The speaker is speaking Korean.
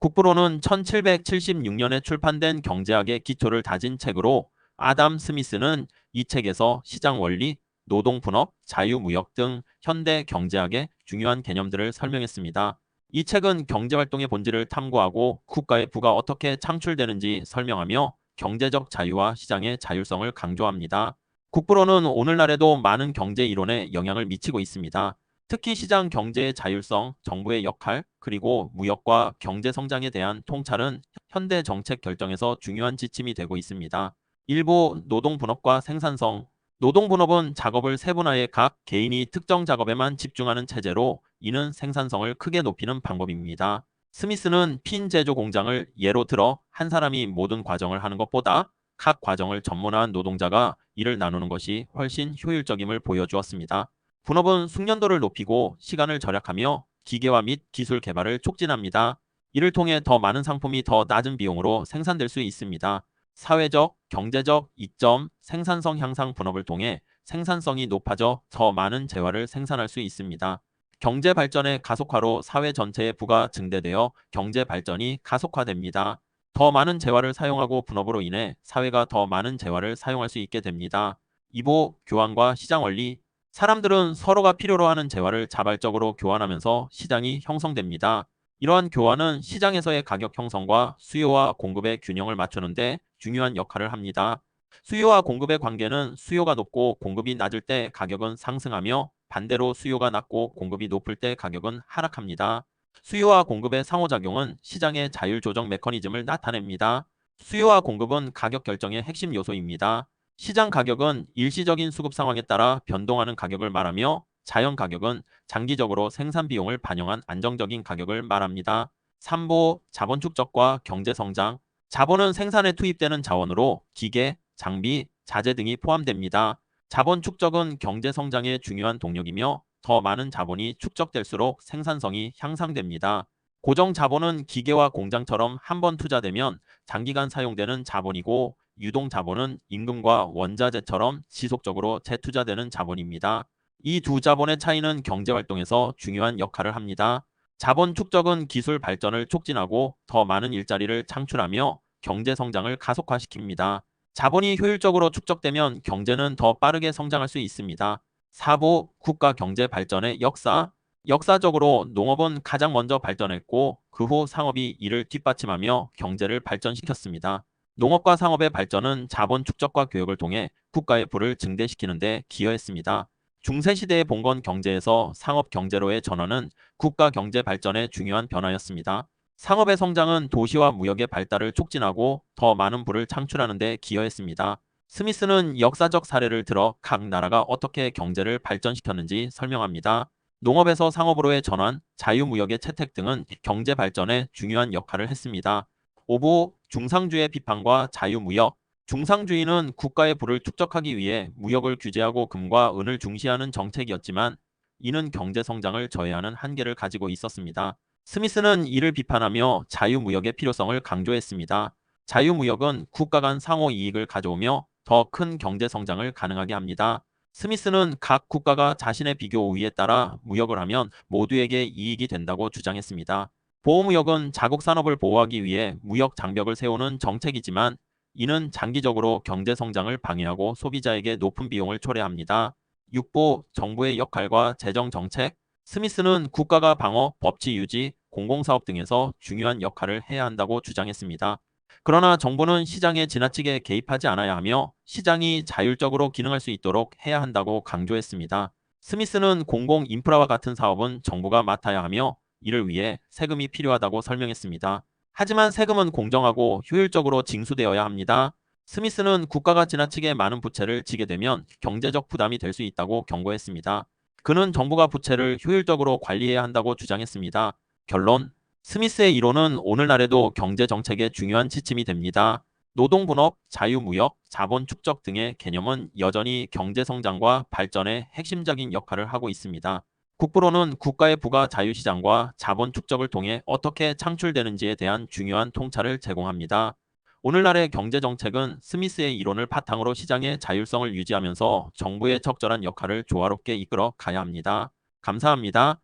국부로는 1776년에 출판된 경제학의 기초를 다진 책으로 아담 스미스는 이 책에서 시장 원리, 노동 분업, 자유무역 등 현대 경제학의 중요한 개념들을 설명했습니다. 이 책은 경제활동의 본질을 탐구하고 국가의 부가 어떻게 창출되는지 설명하며 경제적 자유와 시장의 자율성을 강조합니다. 국부로는 오늘날에도 많은 경제 이론에 영향을 미치고 있습니다. 특히 시장 경제의 자율성, 정부의 역할, 그리고 무역과 경제 성장에 대한 통찰은 현대 정책 결정에서 중요한 지침이 되고 있습니다. 일부 노동 분업과 생산성 노동 분업은 작업을 세분화해 각 개인이 특정 작업에만 집중하는 체제로 이는 생산성을 크게 높이는 방법입니다. 스미스는 핀 제조 공장을 예로 들어 한 사람이 모든 과정을 하는 것보다 각 과정을 전문화한 노동자가 일을 나누는 것이 훨씬 효율적임을 보여주었습니다. 분업은 숙련도를 높이고 시간을 절약하며 기계화 및 기술 개발을 촉진합니다. 이를 통해 더 많은 상품이 더 낮은 비용으로 생산될 수 있습니다. 사회적, 경제적 이점, 생산성 향상 분업을 통해 생산성이 높아져 더 많은 재화를 생산할 수 있습니다. 경제 발전의 가속화로 사회 전체의 부가 증대되어 경제 발전이 가속화됩니다. 더 많은 재화를 사용하고 분업으로 인해 사회가 더 많은 재화를 사용할 수 있게 됩니다. 이보, 교환과 시장 원리 사람들은 서로가 필요로 하는 재화를 자발적으로 교환하면서 시장이 형성됩니다. 이러한 교환은 시장에서의 가격 형성과 수요와 공급의 균형을 맞추는데 중요한 역할을 합니다. 수요와 공급의 관계는 수요가 높고 공급이 낮을 때 가격은 상승하며 반대로 수요가 낮고 공급이 높을 때 가격은 하락합니다. 수요와 공급의 상호작용은 시장의 자율 조정 메커니즘을 나타냅니다. 수요와 공급은 가격 결정의 핵심 요소입니다. 시장 가격은 일시적인 수급 상황에 따라 변동하는 가격을 말하며 자연 가격은 장기적으로 생산 비용을 반영한 안정적인 가격을 말합니다. 3보 자본 축적과 경제 성장 자본은 생산에 투입되는 자원으로 기계, 장비, 자재 등이 포함됩니다. 자본 축적은 경제 성장의 중요한 동력이며 더 많은 자본이 축적될수록 생산성이 향상됩니다. 고정 자본은 기계와 공장처럼 한 번 투자되면 장기간 사용되는 자본이고 유동 자본은 임금과 원자재처럼 지속적으로 재투자되는 자본입니다. 이 두 자본의 차이는 경제 활동에서 중요한 역할을 합니다. 자본 축적은 기술 발전을 촉진하고 더 많은 일자리를 창출하며 경제 성장을 가속화시킵니다. 자본이 효율적으로 축적되면 경제는 더 빠르게 성장할 수 있습니다. 4보 국가 경제 발전의 역사 역사적으로 농업은 가장 먼저 발전했고 그 후 상업이 이를 뒷받침하며 경제를 발전시켰습니다. 농업과 상업의 발전은 자본 축적과 교육을 통해 국가의 부를 증대시키는 데 기여했습니다. 중세시대의 봉건 경제에서 상업 경제로의 전환은 국가 경제 발전의 중요한 변화였습니다. 상업의 성장은 도시와 무역의 발달을 촉진하고 더 많은 부를 창출하는 데 기여했습니다. 스미스는 역사적 사례를 들어 각 나라가 어떻게 경제를 발전시켰는지 설명합니다. 농업에서 상업으로의 전환, 자유무역의 채택 등은 경제 발전에 중요한 역할을 했습니다. 5부 중상주의 비판과 자유무역 중상주의는 국가의 부를 축적하기 위해 무역을 규제하고 금과 은을 중시하는 정책이었지만 이는 경제 성장을 저해하는 한계를 가지고 있었습니다. 스미스는 이를 비판하며 자유무역의 필요성을 강조했습니다. 자유무역은 국가 간 상호 이익을 가져오며 더 큰 경제 성장을 가능하게 합니다. 스미스는 각 국가가 자신의 비교 우위에 따라 무역을 하면 모두에게 이익이 된다고 주장했습니다. 보호무역은 자국 산업을 보호하기 위해 무역 장벽을 세우는 정책이지만 이는 장기적으로 경제 성장을 방해하고 소비자에게 높은 비용을 초래합니다. 6보 정부의 역할과 재정 정책 스미스는 국가가 방어, 법치 유지, 공공사업 등에서 중요한 역할을 해야 한다고 주장했습니다. 그러나 정부는 시장에 지나치게 개입하지 않아야 하며 시장이 자율적으로 기능할 수 있도록 해야 한다고 강조했습니다. 스미스는 공공 인프라와 같은 사업은 정부가 맡아야 하며 이를 위해 세금이 필요하다고 설명했습니다. 하지만 세금은 공정하고 효율적으로 징수되어야 합니다. 스미스는 국가가 지나치게 많은 부채를 지게 되면 경제적 부담이 될 수 있다고 경고했습니다. 그는 정부가 부채를 효율적으로 관리해야 한다고 주장했습니다. 결론 스미스의 이론은 오늘날에도 경제 정책의 중요한 지침이 됩니다. 노동분업, 자유무역, 자본 축적 등의 개념은 여전히 경제 성장과 발전의 핵심적인 역할을 하고 있습니다. 국부로는 국가의 부가 자유시장과 자본 축적을 통해 어떻게 창출되는지에 대한 중요한 통찰을 제공합니다. 오늘날의 경제정책은 스미스의 이론을 바탕으로 시장의 자율성을 유지하면서 정부의 적절한 역할을 조화롭게 이끌어 가야 합니다. 감사합니다.